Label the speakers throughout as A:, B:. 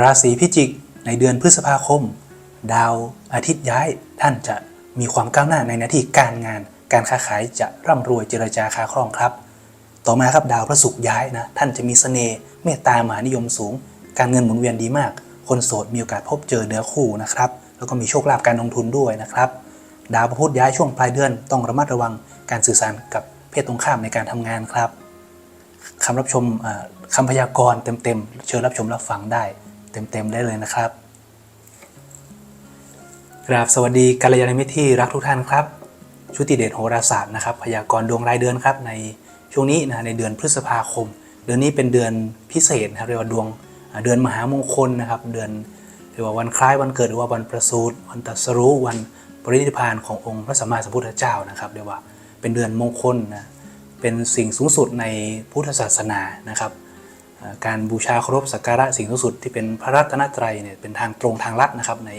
A: ราศีพิจิกในเดือนพฤษภาคม ดาวอาทิตย์ย้ายท่านจะมีความก้าวหน้าในหน้าที่การงาน การค้าขายจะร่ำรวยเจรจาค้าคล่องครับ ต่อมาครับดาวพระศุกร์ย้ายนะท่านจะมีเสน่ห์เมตตามหานิยมสูง การเงินหมุนเวียนดีมาก คนโสดมีโอกาสพบเจอเนื้อคู่นะครับ แล้วก็มีโชคลาภการลงทุนด้วยนะครับ ดาวพระพุธย้ายช่วงปลายเดือนต้องระมัดระวังการสื่อสารกับเพศตรงข้ามในการทำงานครับคำรับชมคำพยากรณ์เต็มๆ เชิญรับชมรับฟังได้ เต็มๆได้เลยนะครับกราบสวัสดีกัลยาณมิตรที่รักทุกท่านครับ ชุติเดชโหราศาสตร์นะครับ พยากรณ์ดวงรายเดือนครับในช่วงนี้นะในเดือนพฤษภาคม เดือนนี้เป็นเดือนพิเศษนะครับเรียกว่าดวงเดือนมหามงคลนะครับ เดือนเรียกว่าวันคล้ายวันเกิดหรือว่าวันประสูติวันตรัสรู้วันปรินิพพานขององค์พระสัมมาสัมพุทธเจ้านะครับเรียกว่าเป็นเดือนมงคลนะเป็นสิ่งสูงสุดในพุทธศาสนานะครับ การบูชาเคารพสักการะสิ่งสูงสุดที่เป็นพระรัตนตรัยเนี่ยเป็นทางตรงทางลัดนะครับใน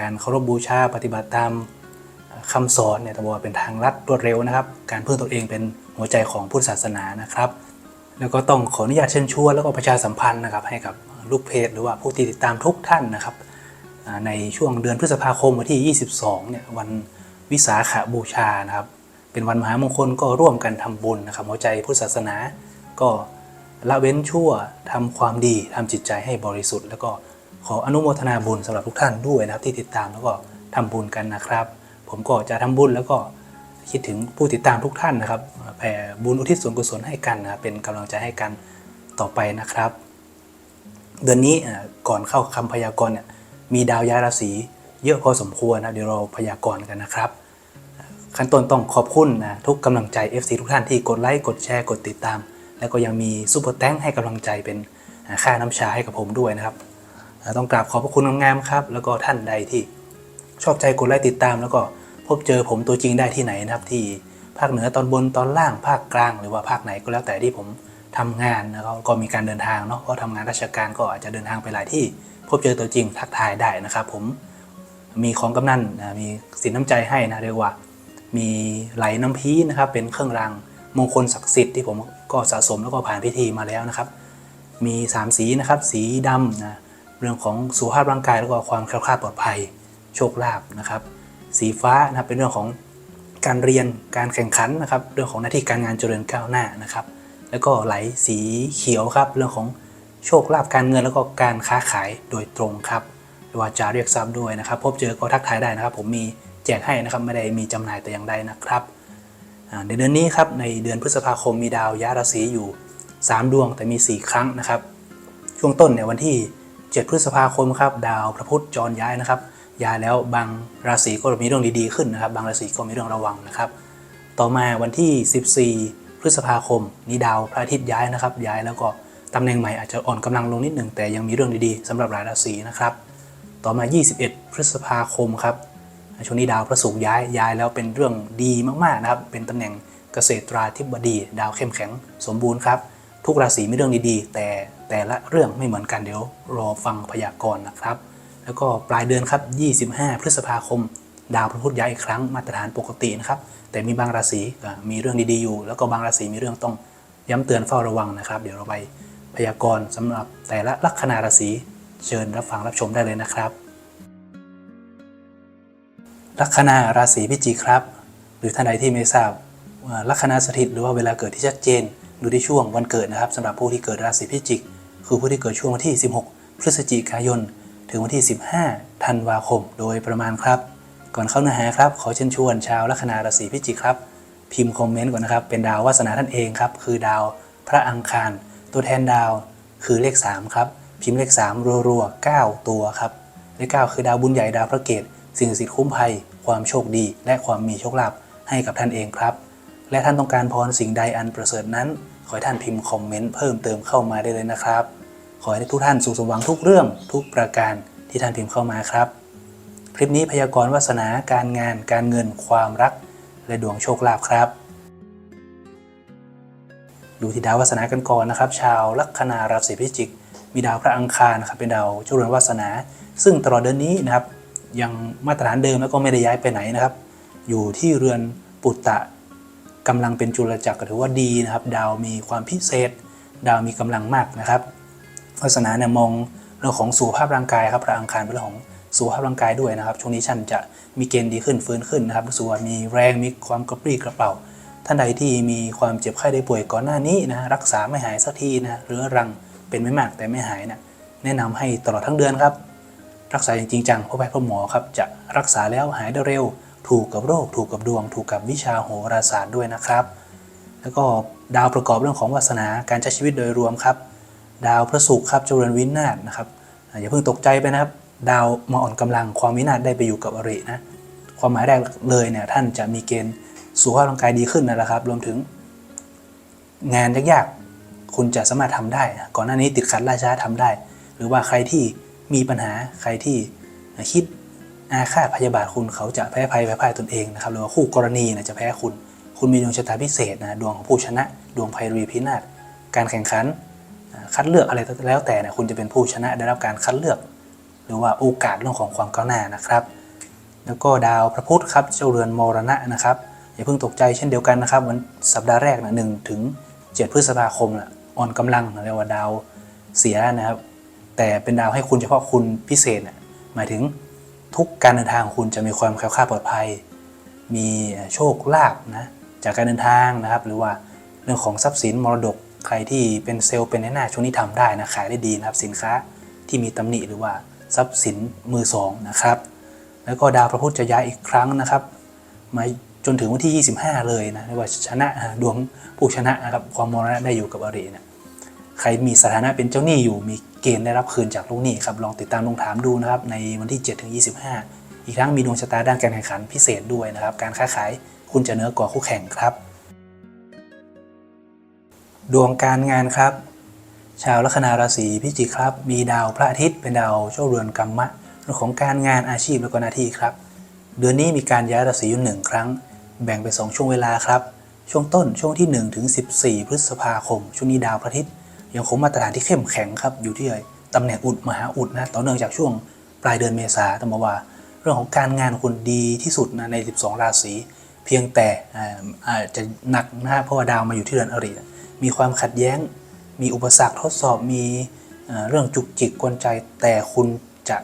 A: การเคารพบูชาปฏิบัติตามคำสอนเนี่ยต้องบอกว่าเป็นทางลัดรวดเร็วนะครับ การพึ่งตนเองเป็นหัวใจของพุทธศาสนานะครับ แล้วก็ต้องขออนุญาตเชิญชวนแล้วก็ประชาสัมพันธ์นะครับให้กับลูกเพจหรือว่าผู้ติดตามทุกท่านนะครับในช่วงเดือนพฤษภาคมวันที่ 22 เนี่ยวันวิสาขบูชานะครับ เป็นวันมหามงคลก็ร่วมกันทำบุญนะครับหัวใจพุทธศาสนาก็ ละเว้นชั่วทำความดีทำจิตใจให้บริสุทธิ์ แล้วก็ขออนุโมทนาบุญสำหรับทุกท่านด้วยนะครับที่ติดตามแล้วก็ทำบุญกันนะครับ ผมก็จะทำบุญแล้วก็คิดถึงผู้ติดตามทุกท่านนะครับแผ่บุญอุทิศส่วนกุศลให้กันนะเป็นกำลังใจให้กันต่อไปนะครับ เดือนนี้ก่อนเข้าคำพยากรณ์เนี่ยมีดาวย้ายราศีเยอะพอสมควรนะเดี๋ยวเราพยากรณ์กันนะครับขั้นต้นต้องขอบคุณนะทุกกำลังใจ FC ทุกท่านที่กดไลค์กดแชร์กดติดตาม แล้วก็ยังมีซุปเปอร์แตงให้กำลังใจเป็นอ่าค่าน้ำชาให้กับผมด้วยนะครับต้องกราบขอบพระคุณงามๆครับ แล้วก็ท่านใดที่ชอบใจกดไลค์ติดตาม แล้วก็พบเจอผมตัวจริงได้ที่ไหนนะครับที่ภาคเหนือตอนบนตอนล่างภาคกลาง หรือว่าภาคไหนก็แล้วแต่ที่ผมทำงานนะครับก็มีการเดินทางเนาะก็ทำงานราชการก็อาจจะเดินทางไปหลายที่ พบเจอตัวจริงทักทายได้นะครับ ผมมีของกำนันมีสินน้ำใจให้นะเรียกว่า มีไหลน้ำพีนะครับเป็นเครื่องรางมงคลศักดิ์สิทธิ์ที่ผม ก็สะสมแล้วก็ผ่านพิธีมาแล้วนะครับ มี 3 สีนะครับ สีดำนะเรื่องของสุขภาพร่างกายแล้วก็ความแคล้วคลาดปลอดภัยโชคลาภนะครับ สีฟ้านะครับเป็นเรื่องของการเรียนการแข่งขันนะครับ เรื่องของหน้าที่การงานเจริญก้าวหน้านะครับ แล้วก็ไหลสีเขียวครับ เรื่องของโชคลาภการเงินแล้วก็การค้าขายโดยตรงครับหรือว่าจะเรียกทรัพย์ด้วยนะครับ พบเจอก็ทักทายได้นะครับ ผมมีแจกให้นะครับไม่ได้มีจำหน่ายแต่อย่างใดนะครับ ในเดือนนี้ครับในเดือนพฤษภาคมมีดาวย้ายราศีอยู่ 3 ดวงแต่มี 4 ครั้งนะครับ ช่วงต้นเนี่ยวันที่ 7 พฤษภาคมครับดาวพระพุธจรย้ายนะครับย้ายแล้วบางราศีก็มีเรื่องดีๆขึ้นนะครับ บางราศีก็มีเรื่องระวังนะครับ ต่อมาวันที่ 14 พฤษภาคมนี่ดาวพระอาทิตย์ย้ายนะครับ ย้ายแล้วก็ตำแหน่งใหม่อาจจะอ่อนกำลังลงนิดหนึ่งแต่ยังมีเรื่องดีๆสำหรับหลายราศีนะครับ ต่อมา 21 พฤษภาคมครับ ช่วงนี้ดาวพระศุกร์ย้ายย้ายแล้วเป็นเรื่องดีมากๆนะครับ เป็นตำแหน่งเกษตราธิบดี ดาวเข้มแข็งสมบูรณ์ครับ ทุกราศีมีเรื่องดีๆ แต่แต่ละเรื่องไม่เหมือนกันเดี๋ยวรอฟังพยากรณ์นะครับ แล้วก็ปลายเดือนครับ 25 พฤษภาคม ดาวพระพุธย้ายอีกครั้งมาตรฐานปกตินะครับ แต่มีบางราศีมีเรื่องดีๆอยู่ แล้วก็บางราศีมีเรื่องต้องย้ำเตือนเฝ้าระวังนะครับ เดี๋ยวเราไปพยากรณ์สำหรับแต่ละลัคนาราศีเชิญรับฟังรับชมได้เลยนะครับ ลัคนาราศีพิจิกครับ หรือท่านใดที่ไม่ทราบลัคนาสถิตหรือว่าเวลาเกิดที่ชัดเจนดูที่ช่วงวันเกิดนะครับสำหรับผู้ที่เกิดราศีพิจิก คือผู้ที่เกิดช่วงวันที่ 16 พฤศจิกายน ถึงวันที่ 15 ธันวาคม โดยประมาณครับ ก่อนเข้าเนื้อหาครับ ขอเชิญชวนชาวลัคนาราศีพิจิกครับ พิมพ์คอมเมนต์ก่อนนะครับ เป็นดาววาสนาท่านเองครับ คือดาวพระอังคาร ตัวแทนดาวคือเลข 3 ครับ พิมพ์เลข3รัวๆ9ตัวครับ เลข 9 คือดาวบุญใหญ่ดาวพระเกต สิ่งศักดิ์สิทธิ์คุ้มภัย ความโชคดี และความมีโชคลาภให้กับท่านเองครับ และท่านต้องการพรสิ่งใดอันประเสริฐนั้น ขอให้ท่านพิมพ์คอมเมนต์เพิ่มเติมเข้ามาได้เลยนะครับ ขอให้ทุกท่านสุขสมหวังทุกเรื่องทุกประการที่ท่านพิมพ์เข้ามาครับ คลิปนี้พยากรณ์วาสนาการงาน การเงิน ความรัก และดวงโชคลาภครับดูที่ดาววาสนากันก่อนนะครับ ชาวลัคนาราศีพิจิก มีดาวพระอังคารนะครับเป็นดาวเจ้าเรือนวาสนา ซึ่งตลอดเดือนนี้นะครับ ยังมาตรฐานเดิมแล้วก็ไม่ได้ย้ายไปไหนนะครับ อยู่ที่เรือนปุตตะกำลังเป็นจุลจักรถือว่าดีนะครับ ดาวมีความพิเศษ ดาวมีกำลังมากนะครับวาสนาเนี่ยมองเรื่องของสุขภาพร่างกายครับพระอังคารเป็นเรื่องของสุขภาพร่างกายด้วยนะครับ ช่วงนี้ท่านจะมีเกณฑ์ดีขึ้นฟื้นขึ้นนะครับรู้สึกว่ามีแรงมีความกระปรี้กระเป๋าท่านใดที่มีความเจ็บไข้ได้ป่วยก่อนหน้านี้นะรักษาไม่หายสักทีนะเรื้อรังเป็นไม่มากแต่ไม่หายนะแนะนำให้ตลอดทั้งเดือนครับ รักษาอย่างจริงจังพบแพทย์พบหมอครับจะรักษาแล้วหายได้เร็ว ถูกกับโรค ถูกกับดวง ถูกกับวิชาโหราศาสตร์ด้วยนะครับ แล้วก็ดาวประกอบเรื่องของวาสนาการใช้ชีวิตโดยรวมครับ ดาวพระศุกร์ครับเจริญวินาศนะครับอย่าเพิ่งตกใจไปนะครับ ดาวมาอ่อนกำลังความวินาศได้ไปอยู่กับอรินะความหมายแรกเลยเนี่ยท่านจะมีเกณฑ์สุขภาพร่างกายดีขึ้นนั่นแหละครับ รวมถึง งานยากๆคุณจะสามารถทำได้ ก่อนหน้านี้ติดขัดล่าช้าทำได้ หรือว่าใครที่ มีปัญหาใครที่คิดอาฆาตพยาบาทคุณเขาจะแพ้ภัยแพ้พ่ายตนเองนะครับหรือว่าคู่กรณีนะจะแพ้คุณ คุณมีดวงชะตาพิเศษนะดวงของผู้ชนะ ดวงไพรีพินาศการแข่งขัน คัดเลือกอะไรแล้วแต่เนี่ยคุณจะเป็นผู้ชนะได้รับการคัดเลือก หรือว่าโอกาสเรื่องของความก้าวหน้านะครับ แล้วก็ดาวพระพุธครับเจ้าเรือนมรณะนะครับอย่าเพิ่งตกใจเช่นเดียวกันนะครับวันสัปดาห์แรกนะหนึ่งถึงเจ็ดพฤษภาคมนะอ่อนกำลังนะเรียกว่าดาวเสียนะครับ แต่เป็นดาวให้คุณเฉพาะคุณพิเศษนะหมายถึงทุกการเดินทางของคุณจะมีความแคล้วคลาดปลอดภัย มีโชคลาภนะจากการเดินทางนะครับ หรือว่าเรื่องของทรัพย์สินมรดกใครที่เป็นเซลล์เป็นในหน้าช่วงนี้ทำได้นะขายได้ดีนะครับ สินค้าที่มีตำหนิหรือว่าทรัพย์สินมือสองนะครับ แล้วก็ดาวพระพุธจะย้ายอีกครั้งนะครับ มาจนถึงวันที่ 25 เลยนะเรียกว่าชนะดวงผู้ชนะนะครับความมรณะได้อยู่กับอริเนะใครมีสถานะเป็นเจ้าหนี้อยู่มี เกณฑ์ได้รับคืนจากลูกหนี้ครับลองติดตามลงถามดูนะครับในวันที่ 7 ถึง 25 อีกทั้งมีดวงชะตาด้านการแข่งขันพิเศษด้วยนะครับการค้าขายคุณจะเหนือกว่าคู่แข่งครับ ดวงการงานครับ ชาวลัคนาราศีพิจิกครับ มีดาวพระอาทิตย์เป็นดาวเจ้าเรือนกรรมะเรื่องของการงานอาชีพและก็หน้าที่ครับ เดือนนี้มีการย้ายราศีอยู่หนึ่งครั้ง แบ่งเป็น2ช่วงเวลาครับ ช่วงต้นช่วงที่ 1 ถึง 14 พฤษภาคม ช่วงนี้ดาวพระอาทิตย์ ยังคงมาตรฐานที่เข้มแข็งครับอยู่ที่ตำแหน่งอุดมหาอุดนะต่อเนื่องจากช่วงปลายเดือนเมษาต้องบอกว่า เรื่องของการงานคุณดีที่สุดนะใน 12 ราศีเพียงแต่อาจจะหนักนะเพราะว่าดาวมาอยู่ที่เรือนอรินะมีความขัดแย้ง มีอุปสรรคทดสอบมีเอ่อเรื่องจุกจิกกวนใจแต่คุณจะ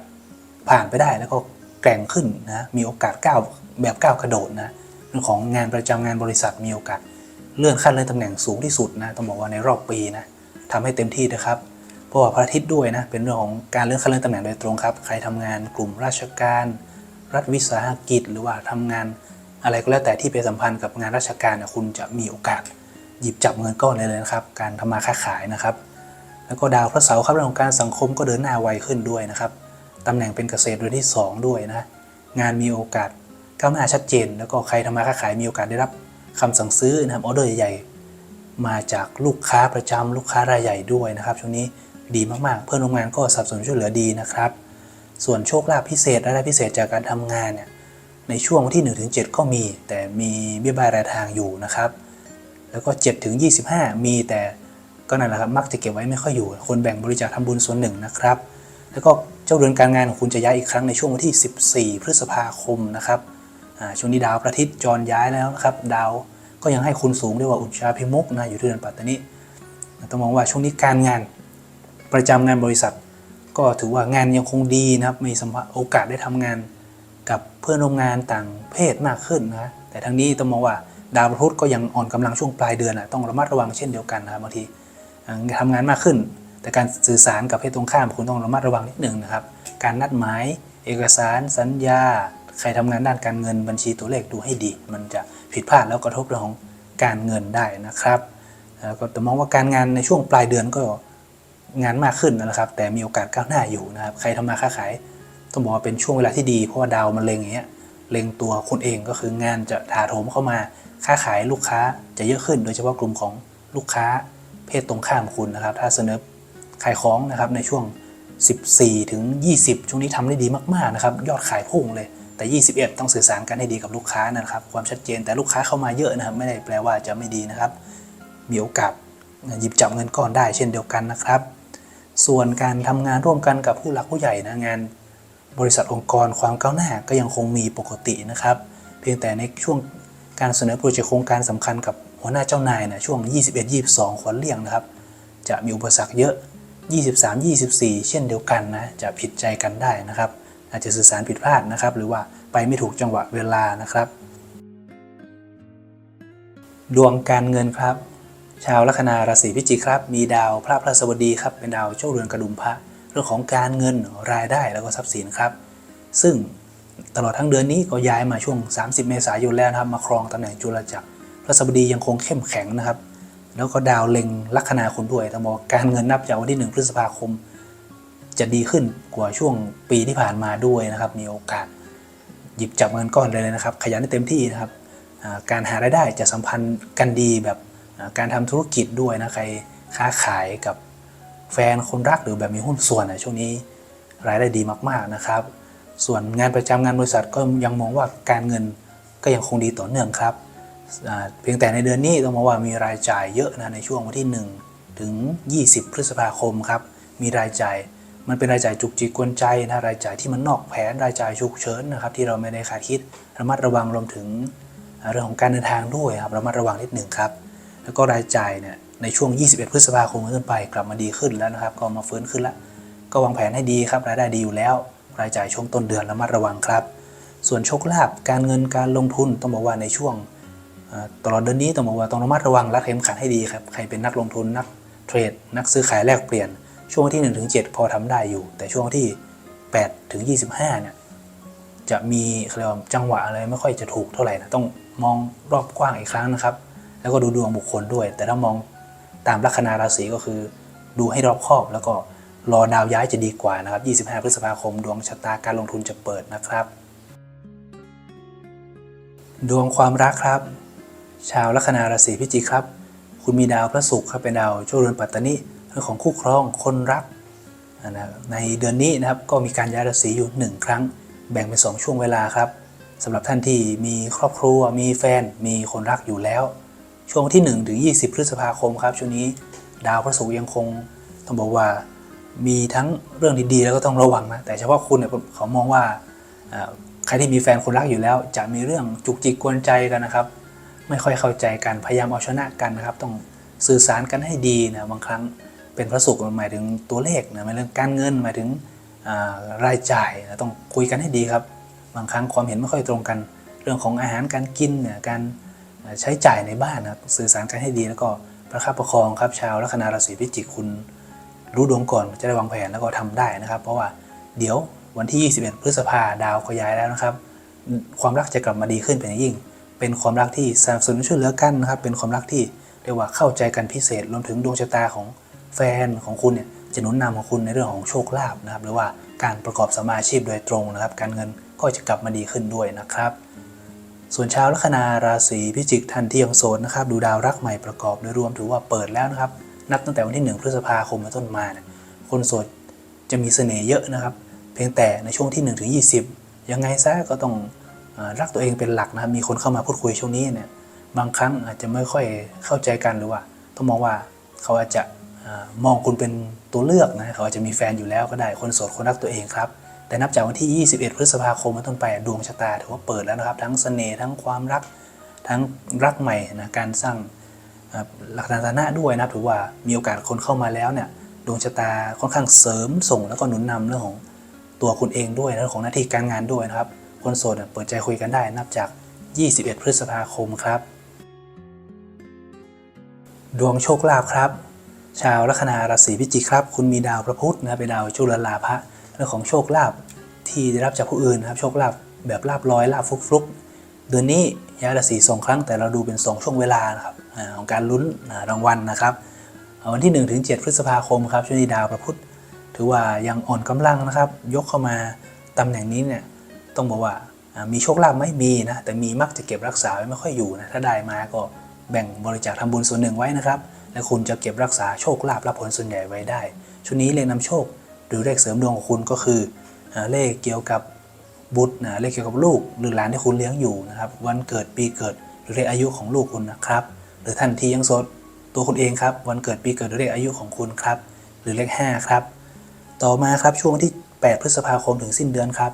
A: ผ่านไปได้แล้วก็แกร่งขึ้นนะมีโอกาสก้าวแบบก้าวกระโดดนะเรื่องของงานประจำงานบริษัทมีโอกาสเลื่อนขั้นเลื่อนตำแหน่งสูงที่สุดนะต้องบอกว่าในรอบปีนะ ทำให้เต็มที่นะครับ เพราะว่าพระอาทิตย์ด้วยนะ เป็นเรื่องของการเลื่อนขั้นเลื่อนตำแหน่งโดยตรงครับ ใครทำงานกลุ่มราชการ รัฐวิสาหกิจ หรือว่าทำงานอะไรก็แล้วแต่ที่ไปสัมพันธ์กับงานราชการเนี่ยคุณจะมีโอกาส หยิบจับเงินก้อนเลยนะครับ การทำมาค้าขายนะครับ แล้วก็ดาวพระเสาร์ครับเรื่องของการสังคมก็เดินหน้าไวขึ้นด้วยนะครับตำแหน่งเป็นเกษตรเดือนที่ 2 ด้วยนะ งานมีโอกาสก้าวหน้าชัดเจน แล้วก็ใครทำมาค้าขายมีโอกาสได้รับคำสั่งซื้อนะครับออเดอร์ใหญ่ๆ มาจากลูกค้าประจำลูกค้ารายใหญ่ด้วยนะครับช่วงนี้ดีมากๆ เพื่อนร่วมงานก็สนับสนุนช่วยเหลือดีนะครับ ส่วนโชคลาภพิเศษรายได้พิเศษจากการทำงานเนี่ยในช่วงวันที่1ถึง7ก็มี แต่มีเบี้ยบายรายทางอยู่นะครับ แล้วก็7ถึง25 มีแต่ก็นั่นแหละครับมักจะเก็บไว้ไม่ค่อยอยู่ คนแบ่งบริจาคทำบุญส่วนหนึ่งนะครับ แล้วก็เจ้าเรือนการงานของคุณจะย้ายอีกครั้งในช่วงวันที่ 14 พฤษภาคมนะครับช่วงนี้ดาวพระอาทิตย์จรย้ายแล้วนะครับ ดาว ก็ยังให้คุณสูงด้วยว่าอุจชาพิมุกนะอยู่ที่เรือนปัตตานีต้องมองว่าช่วงนี้การงานประจำงานบริษัท ก็ถือว่างานยังคงดีนะครับมีสัมโอกาสได้ทำงานกับเพื่อนร่วมงานต่างเพศมากขึ้นนะแต่ทั้งนี้ต้องมองว่าดาวพุธก็ยังอ่อนกำลังช่วงปลายเดือนนะต้องระมัดระวังเช่นเดียวกันนะครับบางทีอ่าทำงานมากขึ้น แต่การสื่อสารกับเพศตรงข้ามคุณต้องระมัดระวังนิดหนึ่งนะครับ การนัดหมาย เอกสาร สัญญา ใครทำงานด้านการเงินบัญชีตัวเลขดูให้ดี มันจะผิดพลาดแล้วกระทบเรื่องของการเงินได้นะครับแล้วก็แต่มองว่าการงานในช่วงปลายเดือนก็งานมากขึ้นนะครับ แต่มีโอกาสก้าวหน้าอยู่นะครับ ใครทำมาค้าขายต้องบอกว่าเป็นช่วงเวลาที่ดีเพราะว่าดาวมันเล็งอย่างเงี้ยเล็งตัวคุณเองก็คืองานจะถาโถมเข้ามาค้าขายลูกค้าจะเยอะขึ้น โดยเฉพาะกลุ่มของลูกค้าเพศตรงข้ามคุณนะครับ ถ้าเสนอขายของนะครับในช่วง 14 ถึง 20 ช่วงนี้ทำได้ดีมากๆนะครับ ยอดขายพุ่งเลย แต่ 21 ต้องสื่อสารกันให้ดีกับลูกค้านะครับ ความชัดเจนแต่ลูกค้าเข้ามาเยอะนะครับ ไม่ได้แปลว่าจะไม่ดีนะครับ มีโอกาสหยิบจับเงินก้อนได้เช่นเดียวกันนะครับ ส่วนการทำงานร่วมกันกับผู้หลักผู้ใหญ่นะงานบริษัทองค์กรความก้าวหน้าก็ยังคงมีปกตินะครับ เพียงแต่ในช่วงการเสนอโปรเจกต์โครงการสำคัญกับหัวหน้าเจ้านายนะช่วง 21-22 ควรเลี่ยงนะครับ จะมีอุปสรรคเยอะ 23 24 เช่นเดียวกันนะ จะผิดใจกันได้นะครับ อาจจะสื่อสารผิดพลาดนะครับ หรือว่าไปไม่ถูกจังหวะเวลานะครับ ดวงการเงินครับ ชาวลัคนาราศีพิจิกครับ มีดาวพระพฤหัสบดีครับเป็นดาวโชคเรือนกระดุมพระเรื่องของการเงินรายได้แล้วก็ทรัพย์สินครับ ซึ่งตลอดทั้งเดือนนี้ก็ย้ายมาช่วง 30 เมษายนแล้วนะครับมาครองตำแหน่งจุลจักรพระสบดียังคงเข้มแข็งนะครับ แล้วก็ดาวเล็งลัคนาคุณด้วยแต่บอกว่าการเงินนับจากวันที่ 1 พฤษภาคม จะดีขึ้นกว่าช่วงปีที่ผ่านมาด้วยนะครับ มีโอกาสหยิบจับเงินก้อนเลยนะครับ ขยันให้เต็มที่นะครับการหารายได้จะสัมพันธ์กันดีแบบการทำธุรกิจด้วยนะใครค้าขายกับแฟนคนรักหรือแบบมีหุ้นส่วนนะช่วงนี้รายได้ดีมากๆนะครับ ส่วนงานประจำงานบริษัทก็ยังมองว่าการเงินก็ยังคงดีต่อเนื่องครับเพียงแต่ในเดือนนี้ต้องบอกว่ามีรายจ่ายเยอะนะในช่วงวันที่ 1 ถึง 20 พฤษภาคมครับมีรายจ่าย มันเป็นรายจ่ายจุกจิกกวนใจนะรายจ่ายที่มันนอกแผนรายจ่ายฉุกเฉินนะครับที่เราไม่ได้คาดคิดระมัดระวังรวมถึงเรื่องของการเดินทางด้วยครับระมัดระวังนิดหนึ่งครับแล้วก็รายจ่ายเนี่ยในช่วง 21 พฤษภาคมเป็นต้นไปกลับมาดีขึ้นแล้วนะครับ ก็มาฟื้นขึ้นแล้ว ก็วางแผนให้ดีครับรายได้ดีอยู่แล้ว รายจ่ายช่วงต้นเดือนระมัดระวังครับ ส่วนโชคลาภการเงินการลงทุนต้องบอกว่าในช่วงตลอดเดือนนี้ต้องบอกว่าต้องระมัดระวังรัดเข็มขัดให้ดีครับใครเป็นนักลงทุนนักเทรดนักซื้อขายแลกเปลี่ยน ช่วงที่1ถึง7พอทำได้อยู่ แต่ช่วงที่ 8 ถึง 25 เนี่ย จะมีเขาเรียกว่าจังหวะอะไรไม่ค่อยจะถูกเท่าไหร่นะ ต้องมองรอบกว้างอีกครั้งนะครับ แล้วก็ดูดวงบุคคลด้วย แต่ถ้ามองตามลัคนาราศีก็คือ ดูให้รอบคอบ แล้วก็รอดาวย้ายจะดีกว่านะครับ 25 พฤษภาคม ดวงชะตาการลงทุนจะเปิดนะครับ ดวงความรักครับ ชาวลัคนาราศีพิจิกครับ คุณมีดาวพระศุกร์ครับเป็นดาวโชคเรือนปัตตานี เรื่องของคู่ครองคนรักนะในเดือนนี้นะครับก็มีการย้ายราศีอยู่ 1 ครั้ง แบ่งเป็น 2 ช่วงเวลาครับสำหรับท่านที่มีครอบครัวมีแฟนมีคนรักอยู่แล้ว ช่วงที่ 1 ถึง 20 พฤษภาคมครับช่วงนี้ดาวพระศุกร์ยังคงต้องบอกว่ามีทั้งเรื่องดีๆ แล้วก็ต้องระวังนะแต่เฉพาะคุณเนี่ยเขามองว่าอ่าใครที่มีแฟนคนรักอยู่แล้ว จะมีเรื่องจุกจิกกวนใจกันนะครับ ไม่ค่อยเข้าใจกันพยายามเอาชนะกันนะครับ ต้องสื่อสารกันให้ดีนะบางครั้ง เป็นพระศุกร์หมายถึงตัวเลขนะหมายถึงการเงินหมายถึงรายจ่ายนะต้องคุยกันให้ดีครับ บางครั้งความเห็นไม่ค่อยตรงกัน เรื่องของอาหารการกินเนี่ยการใช้จ่ายในบ้านนะสื่อสารกันให้ดีแล้วก็ประคับประคองครับชาวลัคนาราศีพิจิกคุณรู้ดวงก่อนจะได้วางแผนแล้วก็ทำได้นะครับ เพราะว่าเดี๋ยววันที่ 21 พฤษภาดาวก็ย้ายแล้วนะครับ ความรักจะกลับมาดีขึ้นเป็นอย่างยิ่ง เป็นความรักที่สนับสนุนช่วยเหลือกันนะครับ เป็นความรักที่เรียกว่าเข้าใจกันพิเศษรวมถึงดวงชะตาของ แฟนของคุณเนี่ยจะหนุนนำของคุณในเรื่องของโชคลาภนะครับ หรือว่าการประกอบสมาชีพโดยตรงนะครับ การเงินก็จะกลับมาดีขึ้นด้วยนะครับ ส่วนชาวลัคนาราศีพิจิกท่านที่ยังโสดนะครับ ดูดาวรักใหม่ประกอบโดยรวมถือว่าเปิดแล้วนะครับ นับตั้งแต่วันที่ 1 พฤษภาคมเป็นต้นมาเนี่ยคนโสดจะมีเสน่ห์เยอะนะครับ เพียงแต่ในช่วงที่1ถึง20ยังไงซะก็ต้องอรักตัวเองเป็นหลักนะครับ มีคนเข้ามาพูดคุยช่วงนี้เนี่ยบางครั้งอาจจะไม่ค่อยเข้าใจกันหรือว่าต้องมองว่าเขาอาจจะ มองคุณเป็นตัวเลือกนะเขาอาจจะมีแฟนอยู่แล้วก็ได้คนโสดคนรักตัวเองครับ แต่นับจากวันที่ 21 พฤษภาคมเป็นต้นไปดวงชะตาถือว่าเปิดแล้วนะครับ ทั้งเสน่ห์ทั้งความรักทั้งรักใหม่นะการสร้างหลักฐานฐานะด้วยนะครับถือว่ามีโอกาสคนเข้ามาแล้วเนี่ยดวงชะตาค่อนข้างเสริมส่งแล้วก็หนุนนำเรื่องของตัวคุณเองด้วยเรื่องของหน้าที่การงานด้วยนะครับ คนโสดเนี่ยเปิดใจคุยกันได้นับจาก 21 พฤษภาคมครับ ดวงโชคลาภครับ ชาวลัคนาราศีพิจิกครับ คุณมีดาวพระพุธนะเป็นดาวจุลลาภะเรื่องของโชคลาภที่ได้รับจากผู้อื่นนะครับโชคลาภแบบลาบลอยลาบฟลุกฟลุกเดือนนี้ย้ายราศีสองครั้งแต่เราดูเป็น 2 ช่วงเวลานะครับของการลุ้นรางวัลนะครับวันที่1ถึง7พฤษภาคมครับช่วงนี้ดาวพระพุธถือว่ายังอ่อนกำลังนะครับ ยกเข้ามาตำแหน่งนี้เนี่ยต้องบอกว่ามีโชคลาภไม่มีนะแต่มีมักจะเก็บรักษาไว้ไม่ค่อยอยู่นะถ้าได้มาก็แบ่งบริจาคทำบุญส่วนหนึ่งไว้นะครับ และคุณจะเก็บรักษาโชคลาภรับผลส่วนใหญ่ไว้ได้ ชุดนี้เลขนำโชค หรือเลขเสริมดวงของคุณก็คือเลขเกี่ยวกับบุตรนะเลขเกี่ยวกับลูก หรือหลานที่คุณเลี้ยงอยู่นะครับวันเกิดปีเกิดหรือเลขอายุของลูกคุณนะครับหรือท่านที่ยังสดตัวคุณเองครับวันเกิดปีเกิดหรือเลขอายุของคุณครับหรือเลข5ครับต่อมาครับช่วงที่ 8 พฤษภาคมถึงสิ้นเดือนครับ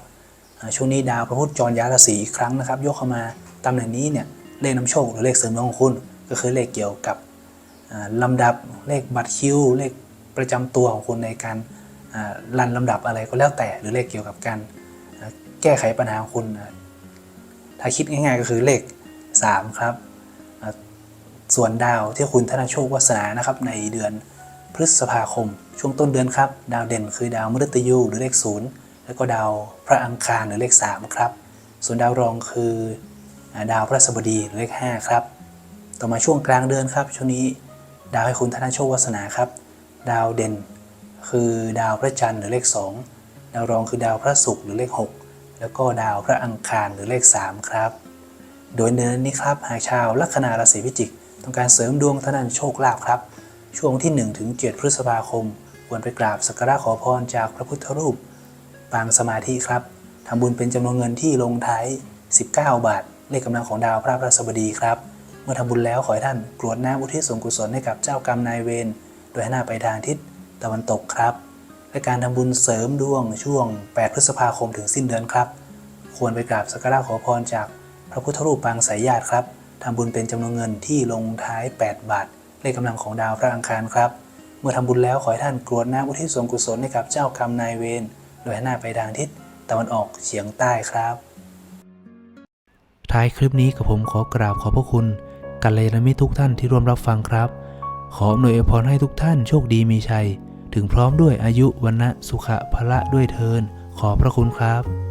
A: ช่วงนี้ดาวพระพุธจรย้ายราศีอีกครั้งนะครับ ยกเข้ามาตำแหน่งนี้เนี่ยเลขนำโชคหรือเลขเสริมดวงของคุณ ก็คือเลขเกี่ยวกับ ลำดับเลขบัตรคิวเลขประจำตัวของคุณในการรันลำดับอะไรก็แล้วแต่หรือเลขเกี่ยวกับการแก้ไขปัญหาของคุณถ้าคิดง่ายๆก็คือเลข 3 ครับ ส่วนดาวที่คุณธนโชควาสนานะครับในเดือนพฤษภาคม ช่วงต้นเดือนครับ ดาวเด่นคือดาวมฤตยูหรือเลข 0 แล้วก็ดาวพระอังคารหรือเลข 3 ครับ ส่วนดาวรองคือดาวพระศัสบดีหรือเลข 5 ครับ ต่อมาช่วงกลางเดือนครับช่วงนี้ ดาวให้คุณธนโชควาสนาครับ ดาวเด่น คือดาวพระจันทร์หรือเลข 2 ดาวรองคือดาวพระศุกร์หรือเลข 6 แล้วก็ดาวพระอังคารหรือเลข 3 ครับ โดยเดือนนี้ครับหากชาวลัคนาราศีพิจิก ต้องการเสริมดวงทางด้านโชคลาภครับ ช่วงที่1ถึง7พฤษภาคม ควรไปกราบสักการะขอพรจากพระพุทธรูปปางสมาธิครับทำบุญเป็นจำนวนเงินที่ลงท้าย 19 บาท เลขกำลังของดาวพระพฤหัสบดีครับ เมื่อทำบุญแล้วขอให้ท่านกรวดน้ำอุทิศส่วนกุศลให้กับเจ้ากรรมนายเวรโดยให้น้าไปทางทิศตะวันตกครับ และการทำบุญเสริมดวงช่วง 8 พฤษภาคมถึงสิ้นเดือนครับ ควรไปกราบสักการะขอพรจากพระพุทธรูปปางสายญาติครับทำบุญเป็นจำนวนเงินที่ลงท้าย 8 บาทเลขกำลังของดาวพระอังคารครับ เมื่อทำบุญแล้วขอให้ท่านกรวดน้ำอุทิศส่วนกุศลให้กับเจ้ากรรมนายเวรโดยให้หน้าไปทางทิศตะวันออกเฉียงใต้ครับ
B: ท้ายคลิปนี้กับผมขอกราบขอบพระคุณ กัลยาณมิตรทุกท่านที่ร่วมรับฟังครับ ขออำนวยอวยพรให้ทุกท่านโชคดีมีชัย ถึงพร้อมด้วยอายุวันนะสุขะพละด้วยเทิน ขอพระคุณครับ